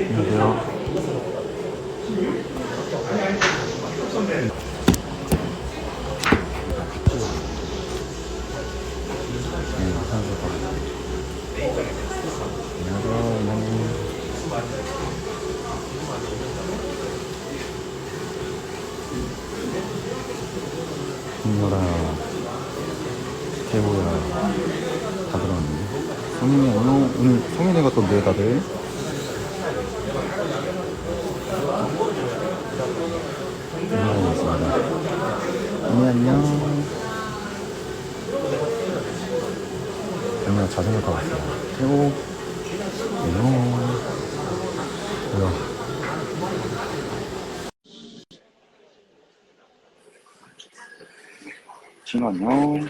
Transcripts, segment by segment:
안녕하세요. 네. 김여라, 태호야, 다 들어왔네. 성인이 오늘 성인이 갔던데, 다들. 안녕하겠습니다. 언니 안녕. 안녕 자전거 타고 왔어요. 태호. 안녕. 뭐야. 안녕.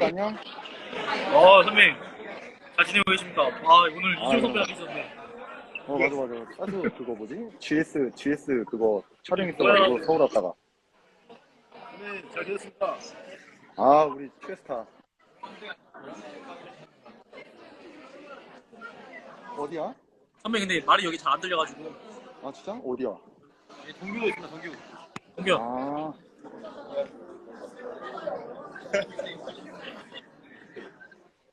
안녕. 아 선배님 잘 지내고 계십니까? 아 오늘 이준 선배가 있었네 어 맞아 맞아. 사수 그거 뭐지? GS GS 그거 촬영 있어가지고 서울 왔다가. 선배님 잘 지냈습니까? 아 우리 최스타. 어디야? 선배 근데 말이 여기 잘 안 들려가지고 아 진짜? 어디야? 예, 동규가 있습니다 동규 동규 아.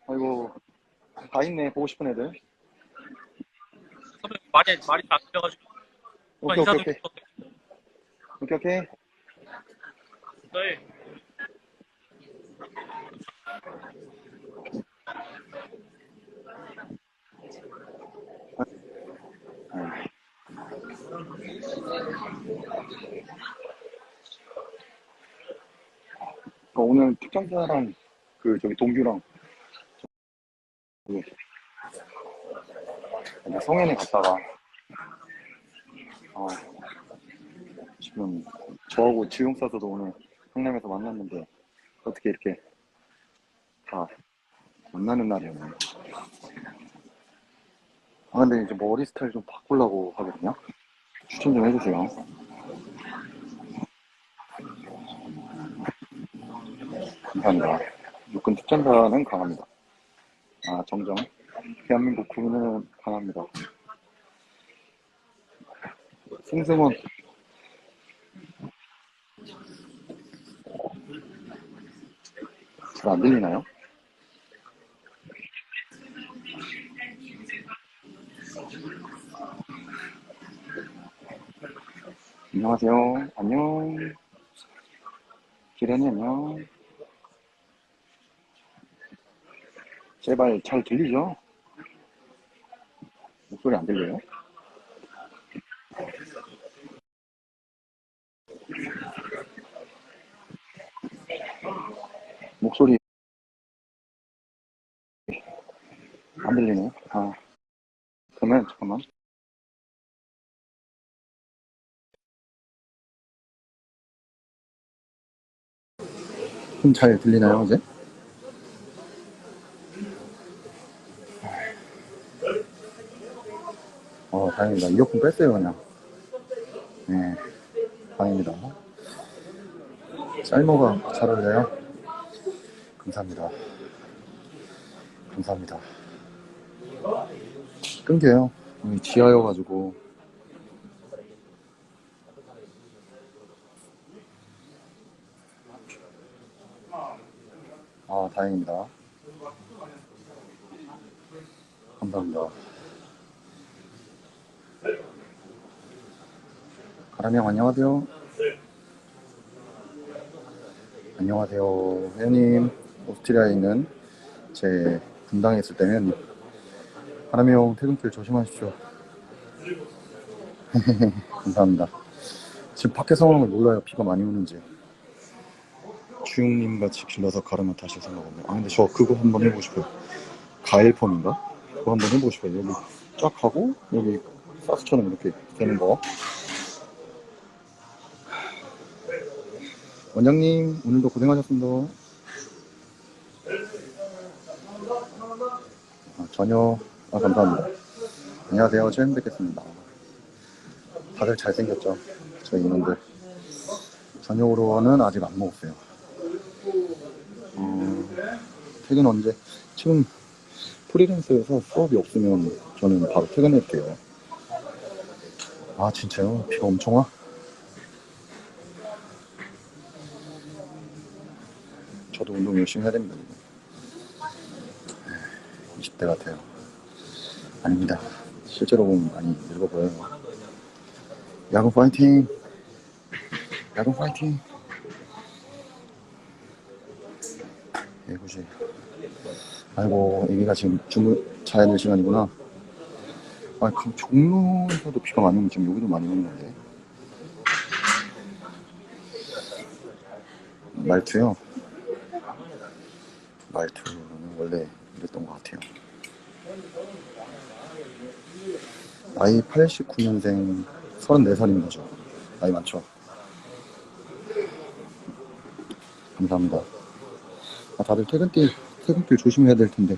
아이고 다 있네 보고 싶은 애들. 선배 말이 말이 잘안 들려가지고 오케이 오케이 오케이 오케이 오케이. 네. 어, 오늘 특정자랑 그 저기 동규랑 저기 성현이 갔다가 아 지금 저하고 지용사서도 오늘 강남에서 만났는데 어떻게 이렇게 다 만나는 날이었네. 아 근데 이제 머리 스타일 좀 바꾸려고 하거든요. 추천 좀 해주세요. 감사합니다. 육군 특전사는 강합니다. 아, 정정. 대한민국 군은 강합니다. 승승원. 잘 안 들리나요? 안녕하세요. 안녕. 기련이 안녕. 제발 잘 들리죠? 목소리 안 들려요? 목소리 안 들리네. 아, 그러면 잠깐만. 좀 잘 들리나요, 이제? 어, 다행이다. 이어폰 뺐어요, 그냥. 네, 다행입니다. 쌀모가 잘 어울려요? 감사합니다. 감사합니다. 끊겨요. 여기 지하여가지고. 아, 다행입니다. 감사합니다. 가람형 안녕하세요. 안녕하세요. 회원님, 오스트리아에 있는 제 분당에 있을 때는 가람형 퇴근길 조심하십시오. 감사합니다. 지금 밖에 상황을 몰라요. 비가 많이 오는지. 주영님 같이 길러서 가르면 다시 생각 없네요. 아, 근데 저 그거 한번 해보고 싶어요. 가일펌인가? 그거 한번 해보고 싶어요. 여기 쫙 하고, 여기 사스처럼 이렇게 되는 거. 원장님, 오늘도 고생하셨습니다. 아, 저녁, 아, 감사합니다. 안녕하세요. 처음 뵙겠습니다. 다들 잘생겼죠? 저희 인원들. 저녁으로는 아직 안 먹었어요. 어, 퇴근 언제? 지금 프리랜서여서 수업이 없으면 저는 바로 퇴근할게요. 아 진짜요? 비가 엄청 와? 저도 운동 열심히 해야 됩니다. 이제. 20대 같아요. 아닙니다. 실제로 보면 많이 늙어 보여요. 야구 파이팅! 야구 파이팅! 예구지. 아이고, 애기가 지금 주무, 자야 될 시간이구나. 아, 그 종로에서도 비가 많이 오면 지금 여기도 많이 오는 건데. 말투요? 말투는 원래 이랬던 것 같아요. 나이 89년생 34살인 거죠. 나이 많죠? 감사합니다. 아, 다들 퇴근길, 퇴근길 조심해야 될 텐데.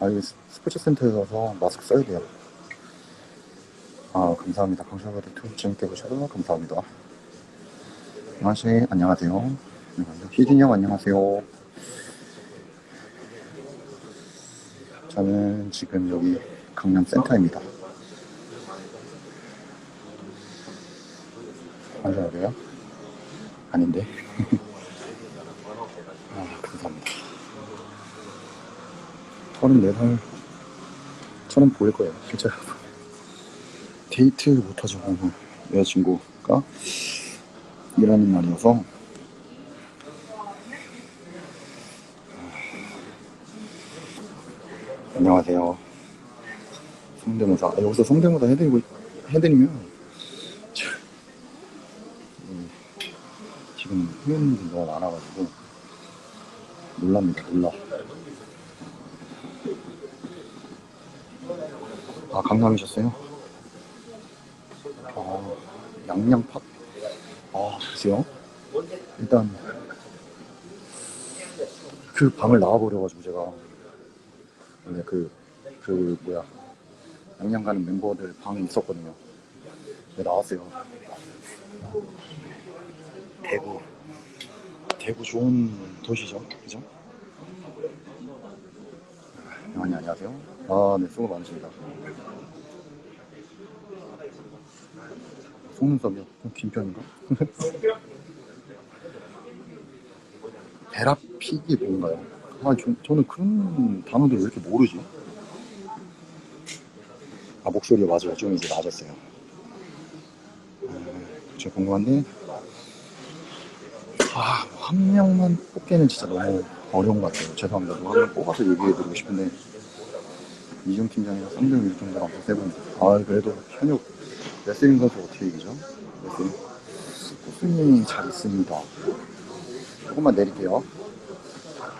아, 스- 스포츠 센터에 가서 마스크 써야 돼요. 아, 감사합니다. 강철바디 투 재밌게 보셔서 감사합니다. 안녕하세요. 안녕하세요. 안녕하세요. 희진이 형 안녕하세요. 저는 지금 여기 강남 센터입니다. 안녕하세요. 아닌데. 아, 감사합니다. 34살 저는 보일 거예요, 실제로. 데이트 못하죠. 여자친구가 일하는 날이어서. 안녕하세요. 성대모사. 아, 여기서 성대모사 해드리고, 해드리면, 참, 음, 지금 회원님들이 너무 많아가지고, 놀랍니다, 놀라. 아, 강남이셨어요? 아, 양양팝? 아, 글쎄요. 일단, 그 방을 나와버려가지고 제가, 원래 그, 그, 뭐야, 양양 가는 멤버들 방이 있었거든요. 근데 나왔어요. 대구. 대구 좋은 도시죠. 그죠? 아니, 안녕하세요. 아, 네, 수고 많으십니다. 속눈썹이요? 어, 긴 편인가? 베라픽이 뭔가요? 아, 저, 저는 그런 단어들 왜 이렇게 모르지? 아, 목소리가 맞아요. 좀 이제 낮았어요. 음, 제가 궁금한데, 아, 한 명만 뽑기는 진짜 너무 어려운 것 같아요. 죄송합니다. 뭐 한명 뽑아서 얘기해드리고 싶은데, 이중 팀장이랑 쌍둥이 한번 세분. 아, 그래도 현역 레슬링 선수 어떻게 이기죠? 레슬링. 코스님이 잘 있습니다. 조금만 내릴게요.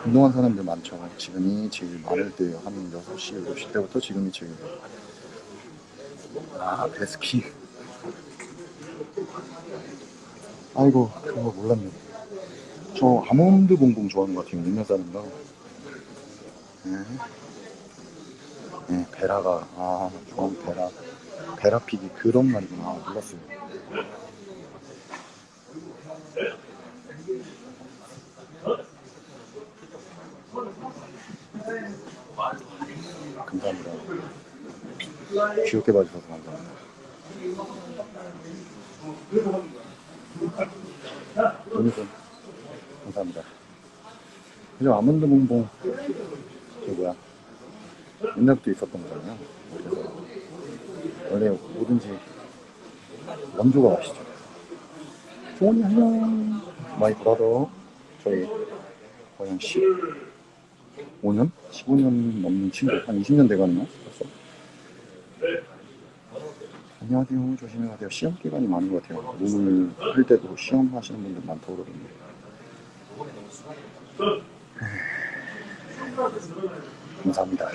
운동한 사람들 많죠. 지금이 제일 많을 때예요. 한 6시, 7시 때부터 지금이 제일. 아, 베스킨. 아이고, 그런 거 몰랐네. 저 아몬드 봉봉 좋아하는 것 같아요. 몇몇 사람다. 네. 네, 베라가, 아, 좋아하는 베라. 베라픽이 그런 말이구나. 몰랐어요. 감사합니다. 귀엽게 봐주셔서 감사합니다. 오늘도 감사합니다. 그죠? 아몬드 봉봉, 그 뭐야, 옛날부터 있었던 거잖아요. 그래서 원래 뭐든지 원조가 맛있죠. 종원이 안녕. 마이 브라더. 저희 한 15년? 15년 넘는 친구. 한 20년 돼가네요. 벌써. 안녕하세요. 조심히 가세요. 시험 기간이 많은 것 같아요. 몸을 할 때도 시험 하시는 분들 많다고 그러던데. 감사합니다.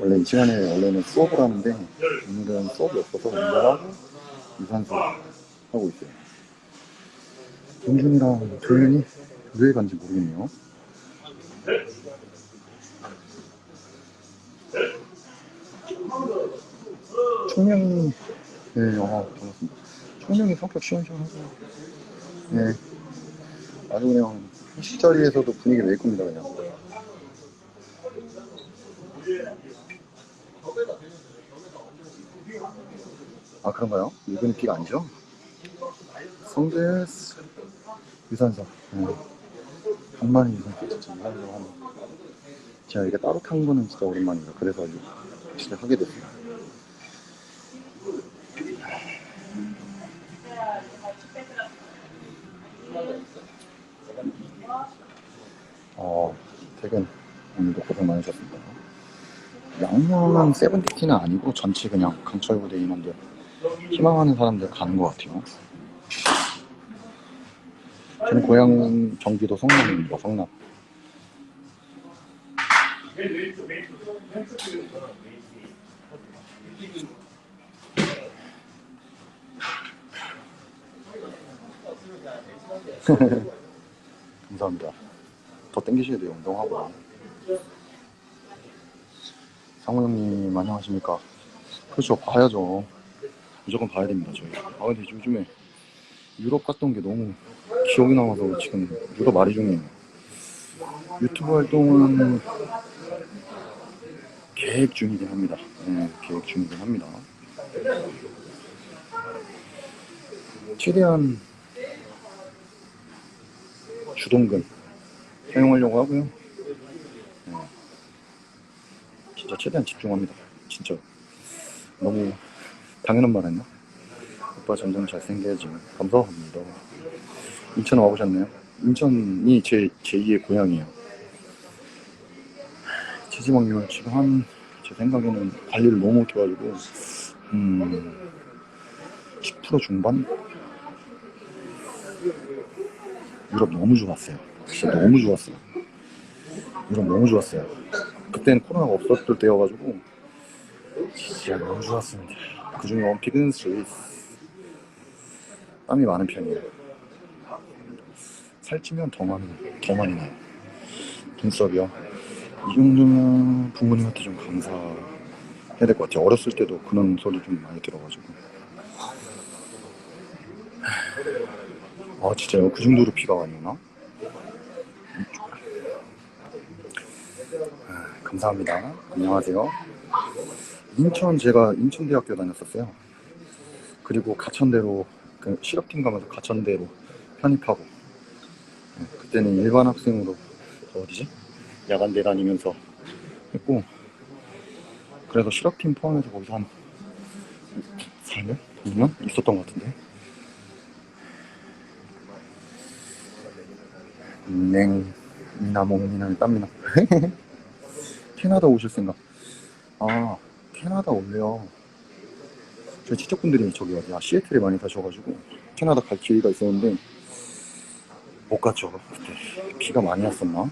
원래 이 시간에 원래는 수업을 하는데 오늘은 수업이 없어서 운동하고 유산소 하고 있어요. 동준이랑 조현이 왜 간지 모르겠네요. 총명이 네, 아, 반갑습니다. 총명이 성격 시원시원하고 네, 아주 그냥 식자리에서도 분위기 메이커입니다 그냥. 아 그런가요? 유근피가 아니죠? 성대스 유산소 네. 간만에 유산소 진짜 유산소 하는 제가 이게 따로 탄 거는 진짜 오랜만이에요. 그래서 진짜 하게 됐어요. 어 퇴근 오늘도 고생 많으셨습니다. 양양은 세븐티티는 아니고 전체 그냥 강철부대 인원들 희망하는 사람들 가는 것 같아요. 저는 고향 경기도 성남입니다. 성남. 감사합니다. 더 땡기셔야 돼요. 운동하고. 상호 형님 안녕하십니까? 그렇죠. 봐야죠. 무조건 봐야 됩니다. 저희. 아 근데 요즘에 유럽 갔던 게 너무 기억이 남아서 지금 유럽 말이 중이에요. 유튜브 활동은 계획 중이긴 합니다. 네, 계획 중이긴 합니다. 최대한 주동근 사용하려고 하고요. 네. 진짜 최대한 집중합니다. 진짜 너무 당연한 말 했나? 오빠 점점 잘생겨야지. 감사합니다. 인천 와보셨나요? 인천이 제 제2의 고향이에요. 체지방률 지금 한, 제 생각에는 관리를 너무 못해가지고, 음, 10% 중반? 유럽 너무 좋았어요. 진짜 너무 좋았어요. 유럽 너무 좋았어요. 그때는 코로나가 없었을 때여가지고, 진짜 너무 좋았습니다. 그 중에 원픽은 스위스. 땀이 많은 편이에요. 살찌면 더 많이, 더 많이 나요. 눈썹이요. 이 정도면 부모님한테 좀 감사해야 될 것 같아요. 어렸을 때도 그런 소리 좀 많이 들어가지고. 아, 진짜요? 그 정도로 비가 많이 오나? 아, 감사합니다. 안녕하세요. 인천 제가 인천대학교 다녔었어요. 그리고 가천대로 그 실업팀 가면서 가천대로 편입하고 네, 그때는 일반 학생으로 저 어디지? 야간대 다니면서 했고 그래서 실업팀 포함해서 거기서 한 4년? 2년? 있었던 것 같은데 냉 미나 몽미나 땀미나 캐나다 오실 생각 아 캐나다 올래요. 저희 친척분들이 저기 어디야 시애틀에 많이 사셔가지고 캐나다 갈 기회가 있었는데 못 갔죠. 그때 비가 많이 왔었나?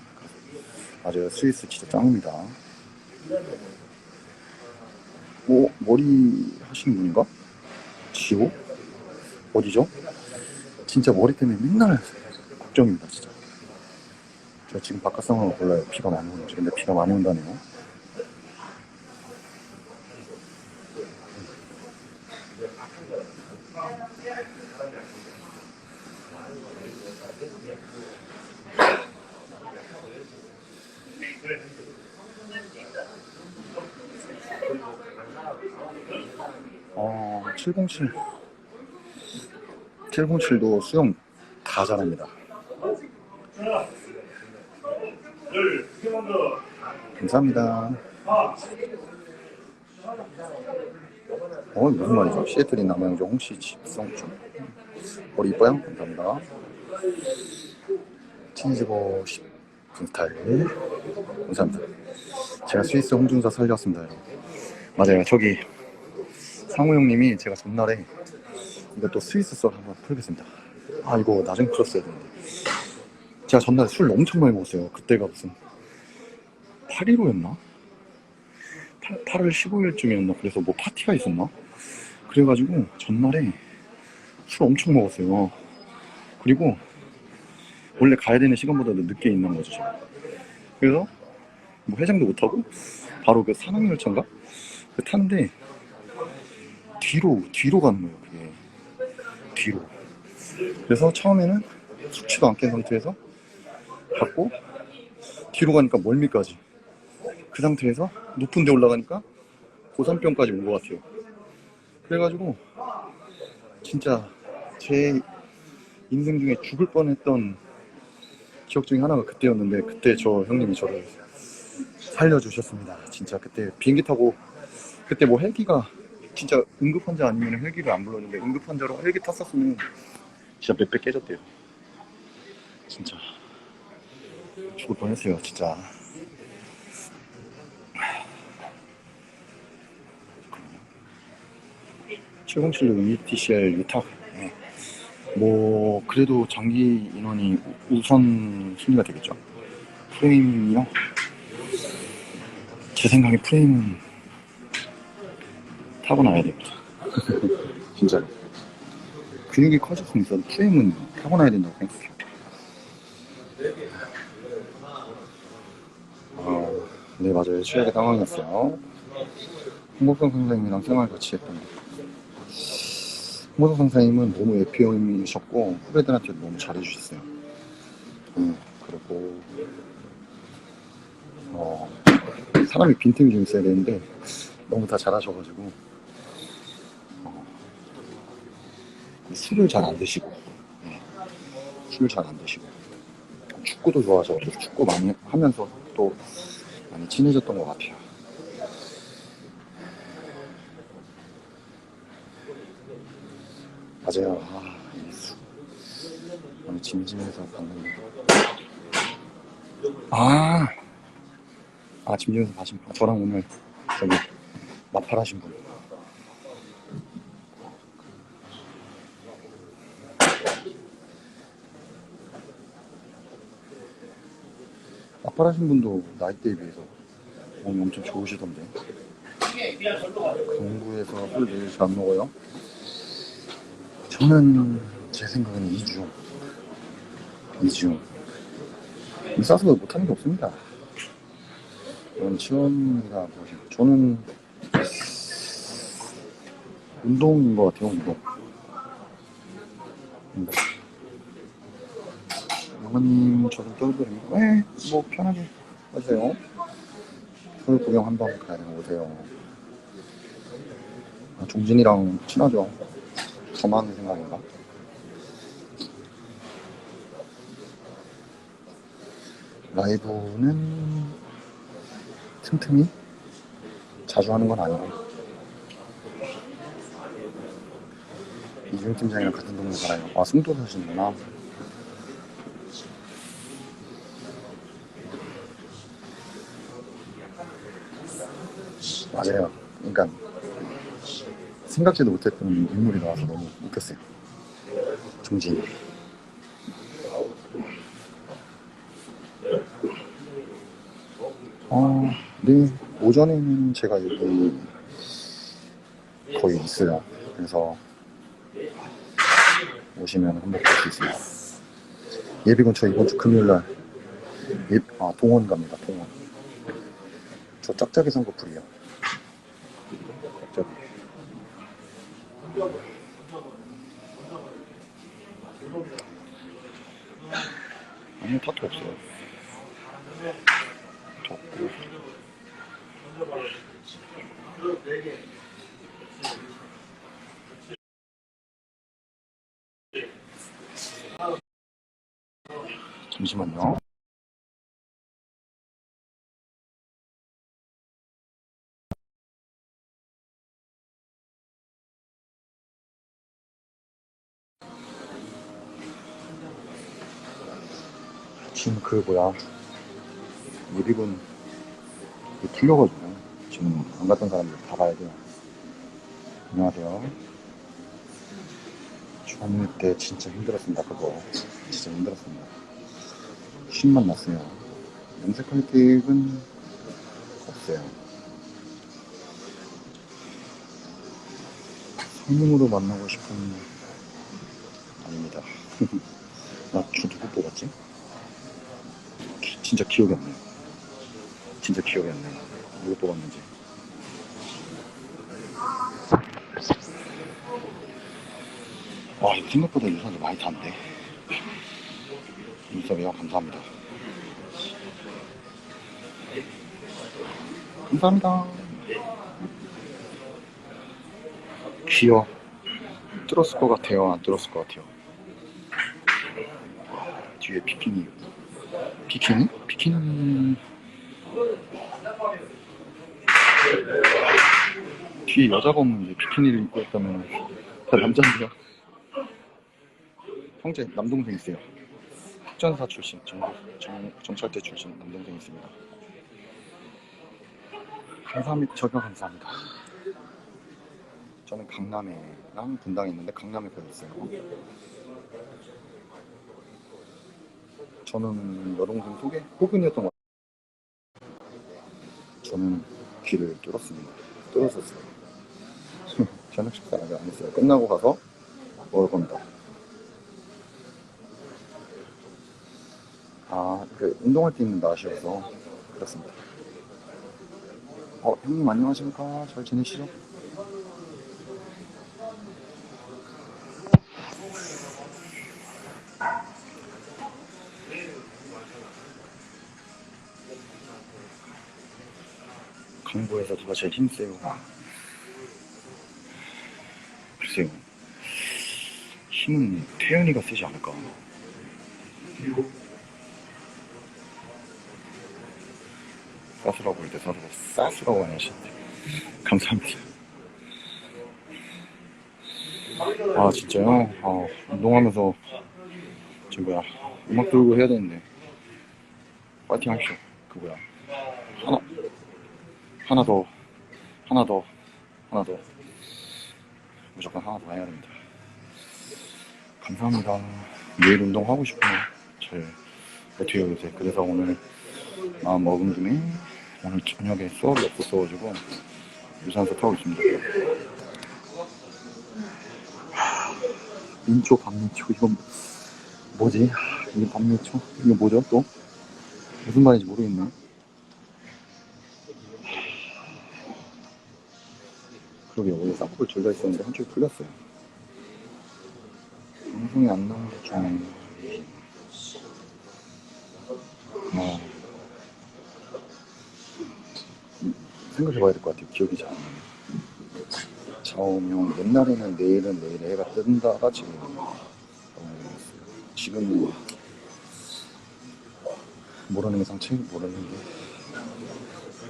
맞아요. 스위스 진짜 짱입니다. 오 머리 하시는 분인가? 지호? 어디죠? 진짜 머리 때문에 맨날 걱정입니다. 진짜. 제가 지금 바깥 상황을 몰라요. 비가 많이 오는지. 근데 비가 많이 온다네요. 어, 707. 707도 수영 다 잘합니다. 감사합니다. 어, 무슨 말이죠? 시애틀인 남양주 홍씨 집성주. 머리 이뻐요? 감사합니다. 치즈버 10 스타일. 감사합니다. 제가 스위스 홍준사 여러분. 맞아요. 저기 상우 형님이 제가 전날에 이것도 스위스 썰 한번 풀겠습니다. 아 이거 나중에 풀었어야 되는데 제가 전날에 술 엄청 많이 먹었어요. 그때가 무슨 8.15였나? 8, 8월 15일쯤이었나? 그래서 뭐 파티가 있었나? 그래가지고 전날에 술 엄청 먹었어요. 그리고 원래 가야 되는 시간보다도 늦게 있는 거죠. 제가. 그래서 뭐 해장도 못하고 바로 그 산악열차인가? 그 타는데 뒤로 뒤로 가는 거예요 그게 뒤로 그래서 처음에는 숙취도 안 깬 상태에서 갔고 뒤로 가니까 멀미까지 그 상태에서 높은 데 올라가니까 고3병까지 온 것 같아요. 그래가지고 진짜 제 인생 중에 죽을 뻔했던 기억 중에 하나가 그때였는데 그때 저 형님이 저를 살려주셨습니다. 진짜 그때 비행기 타고 그때 뭐 헬기가 진짜 응급 환자 아니면 헬기를 안 불렀는데 응급 환자로 헬기 탔었으면 진짜 몇 배 깨졌대요. 진짜 죽을 뻔했어요. 진짜. 최공 실력 ETCL 유탁. 네. 뭐 그래도 장기 인원이 우- 우선 순위가 되겠죠. 프레임이요. 제 생각에 프레임은 타고나야 됩니다. 진짜로. 근육이 커질 수는 있어도 프레임은 타고나야 된다고 생각해요. 아, 네 맞아요. 최악의 상황이었어요. 홍보성 선생님이랑 생활 같이 했던 거. 홍보성 선생님은 너무 예피형이셨고 후배들한테 너무 잘해주셨어요. 음, 그리고 어, 사람이 빈틈이 좀 있어야 되는데 너무 다 잘하셔가지고 어, 술을 잘 안 드시고 네, 술을 잘 안 드시고 축구도 좋아하셔서 축구 많이 하면서 또 많이 친해졌던 것 같아요. 맞아요. 아, 오늘 짐짐에서 봤는데. 아, 아 짐짐에서 봐신 분. 저랑 오늘 저기 마팔하신 분. 팔하신 분도 나이대에 비해서 몸이 엄청 좋으시던데. 강구에서 술 매일 잘안 먹어요? 저는 제 생각은 이중. 이중. 싸서 못하는 게 없습니다. 그런 체험이나 뭐지. 저는 운동인 것 같아요, 운동. 영화님, 저좀 떨어뜨립니다. 네, 뭐, 편하게 하세요. 서울 구경 한번 가야 되나 오세요. 아, 종진이랑 친하죠. 저만 의 생각인가? 라이브는 틈틈이 자주 하는 건 아니고 이중 팀장이랑 같은 동네 살아요. 아 승도 사시는구나. 맞아요. 그러니까 생각지도 못했던 인물이 나와서 너무 웃겼어요. 종진이. 어, 네, 오전에는 제가 여기 거의 있어요. 그래서 오시면 한번 볼 수 있습니다. 예비 근처 이번 주 금요일 날 예, 아, 동원 갑니다. 동원. 저 짝짝이 선거풀이요. 짝짝이. 아무 타투 없어요. 없고. 잠시만요. 그 뭐야 예비군 이게 풀려가지고 지금 안 갔던 사람들 다 가야 돼요. 안녕하세요. 중학년 때 진짜 힘들었습니다. 그거 진짜 힘들었습니다. 쉼만 났어요. 염색할 계획은 없어요. 성님으로 만나고 싶은 아닙니다. 나저 누구 뽑았지? 기- 진짜 기억이 안 나요. 진짜 기억이 안 나요. 누구 뽑았는지. 와, 이거 생각보다 유산소 많이 탄데. 윤섭이요, 감사합니다. 감사합니다. 귀여. 뚫었을 것 같아요? 안 뚫었을 것 같아요? 뒤에 비키니. 비키니? 비키니. 뒤에 여자가 없는데 비키니를 입고 있다면 다 남자인데요. 형제, 남동생 있어요. 특전사 출신, 정, 정, 정찰대 출신 남동생 있습니다. 감사합니다. 저가 감사합니다. 저는 강남에랑 분당에 있는데 강남에 가 있어요. 저는 여동생 소개 호근이었던 것 같아요. 저는 귀를 뚫었습니다. 뚫었었어요. 저녁 식사 아직 안 했어요. 끝나고 가서 먹을 겁니다. 아, 그 운동할 때 입는 나시여서 그렇습니다. 어, 형님 안녕하십니까? 잘 지내시죠? 누가 제일 힘세요? 글쎄요. 힘은 태연이가 세지 않을까? 사수라고 할때 사수가 사수라고 하시는데 감사합니다. 아 진짜요? 아, 운동하면서 저 뭐야 음악 들고 해야 되는데 파이팅 하십시오. 그 뭐야 하나 하나 더 하나 더 하나 더 무조건 하나 더 해야 됩니다. 감사합니다. 내일 운동하고 싶어요. 잘 못해요 요새. 그래서 오늘 마음 먹은 김에 오늘 저녁에 수업이 없었어가지고 유산소 타고 있습니다. 하, 민초 반민초 이건 뭐지? 이게 반민초? 이게 뭐죠 또? 무슨 말인지 모르겠네. 그러게 원래 쌍꺼풀 둘다 있었는데 한쪽이 풀렸어요. 방송이 안 나온 것 중에 어, 생각해봐야 될 것 같아요. 기억이 잘 안 나요. 좌우명 옛날에는 내일은 내일에 해가 뜬다가 지금 어, 지금은 모르는 게 상체 모르는 게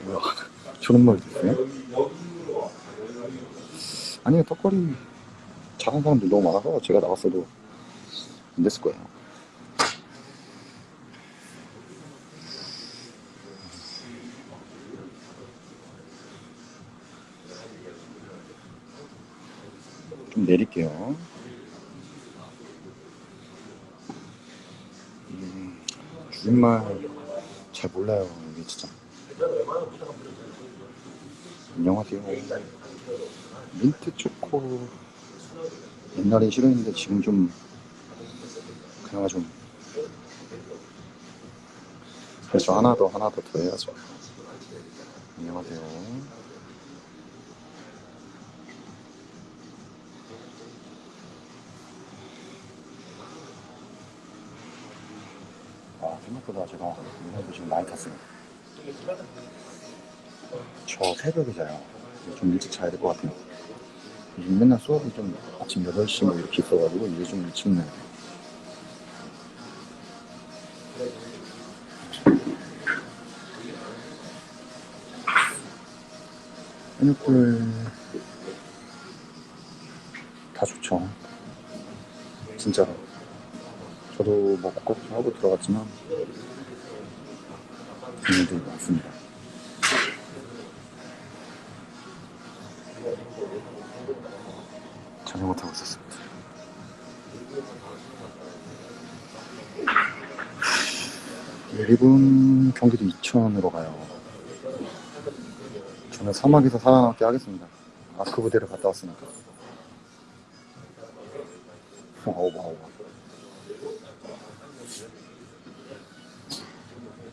뭐야 저런 말도 있어요? 아니요 턱걸이 잘하는 사람들 너무 많아서 제가 나갔어도 안 됐을 거예요. 좀 내릴게요. 음, 줄임말 잘 몰라요. 이게 진짜. 안녕하세요. 민트 초코 옛날엔 싫어했는데 지금 좀 그나마 좀 그래서 하나 더 하나 더 더 해야죠. 안녕하세요. 아, 생각보다 제가 오늘도 지금 많이 탔어요. 저 새벽에 자요. 좀 일찍 자야 될 것 같아요. 요즘 맨날 수업이 좀 아침 8시 뭐 이렇게 있어가지고 이제 좀 일찍 돼요. 한육불 다 좋죠. 진짜로. 저도 뭐 먹고 하고 들어갔지만 분들이 많습니다. 일본 경기도 이천으로 가요. 저는 사막에서 살아남게 하겠습니다. 아크 부대를 갔다 왔으니까. 와우, 와우.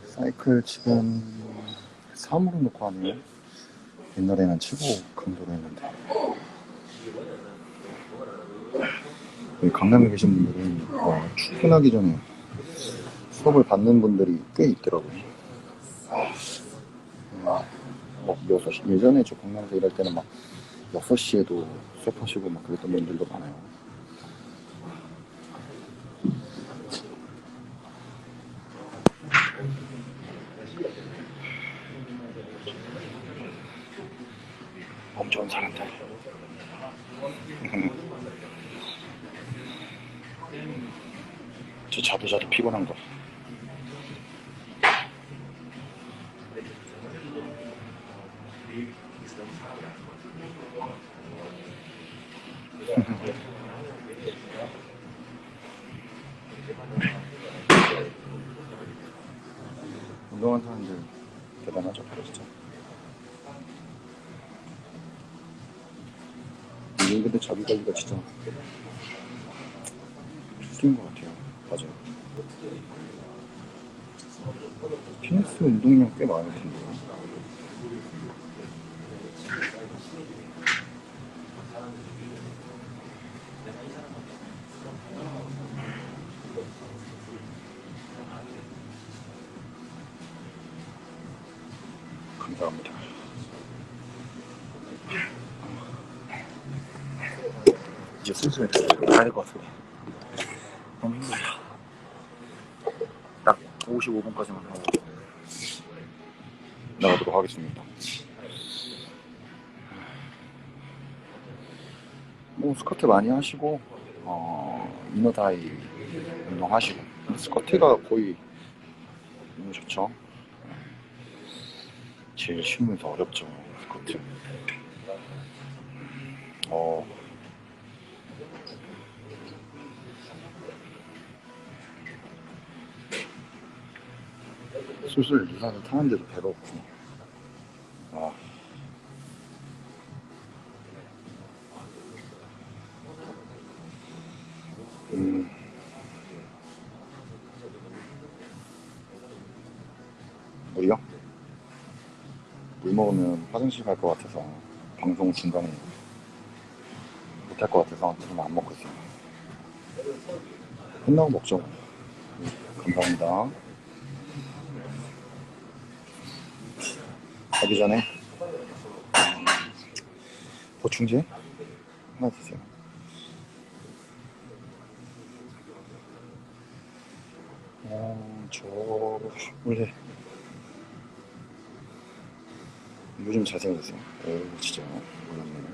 사이클 지금 3으로 놓고 하네요. 옛날에는 7고 강도로 했는데. 강남에 계신 분들은 어, 출근하기 전에 수업을 받는 분들이 꽤 있더라고요. 음, 막 6시, 예전에 저 강남에서 일할 때는 막 6시에도 수업하시고 막 그랬던 분들도 많아요. 엄청 사람들. 저 자도 자도 피곤한 거. 관리가 진짜 필수인 것 같아요. 맞아요. 피니스 운동량 꽤 많을 텐데. 감사합니다. 이제 슬슬 가야 될 것 같아요. 너무 힘들어요. 딱 55분까지만 하고 나가도록 하겠습니다. 뭐 스쿼트 많이 하시고 어, 이너다이 운동하시고 스쿼트가 거의 너무 좋죠. 제일 쉬우면서 어렵죠 스쿼트. 어. 슬슬 유산을 타는데도 배가 고프네. 아. 음. 우리요? 물 먹으면 화장실 갈 것 같아서 방송 중간에 못할 것 같아서 지금 안 먹고 있어요. 끝나고 먹죠. 감사합니다. 가기 전에 보충제 하나 주세요. 어, 저 원래 요즘 잘생겼어요. 오, 진짜 몰랐네.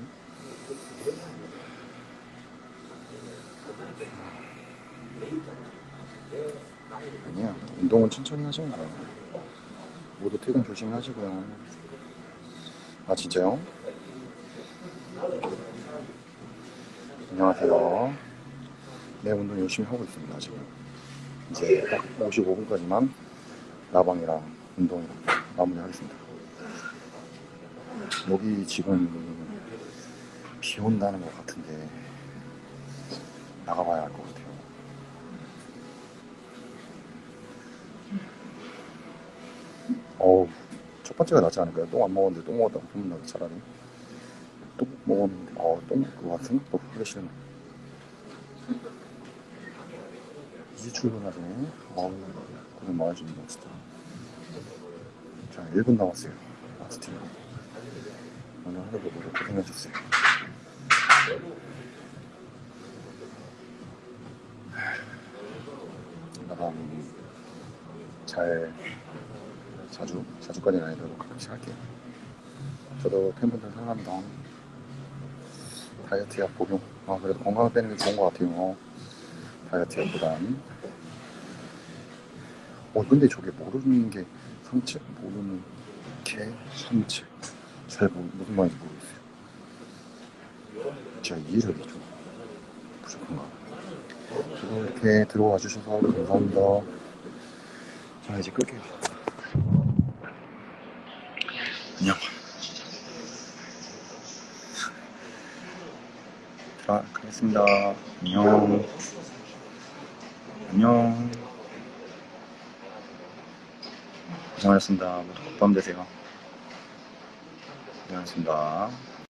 아니야, 운동은 천천히 하시면 돼요. 모두 퇴근 조심하시고요. 아 진짜요? 안녕하세요. 네 운동 열심히 하고 있습니다 지금. 이제 딱 55분까지만 나방이랑 운동이랑 마무리하겠습니다. 여기 지금 비 온다는 것 같은데 나가봐야 할 것 같아요. 어우, 첫 번째가 낫지 않을까요? 똥 안 먹었는데 똥 먹었다고 소문나서 차라리. 똥 먹었는데, 어, 똥 먹고 와 생각보다 하기 싫네. 이제 출근하네. 어우, 고생 많으십니다, 진짜. 자, 1분 남았어요. 라스트. 오늘 하루도 모두 고생하셨어요. 나방 잘 자주, 자주까지는 아니더라도 가끔씩 할게요. 저도 팬분들 사랑합니다. 다이어트 약 복용. 아, 그래도 건강 빼는 게 좋은 것 같아요. 다이어트 약보단. 어, 근데 저게 모르는 게 삼체? 모르는 개, 삼체. 잘 모, 무슨 말인지 모르겠어요. 제가 이해력이 좀 부족한가. 저도 이렇게 들어와 주셔서 감사합니다. 자, 이제 끌게요. 안녕. 들어가겠습니다. 안녕. 안녕. 고생하셨습니다. 모두 굿밤 되세요. 고생하셨습니다.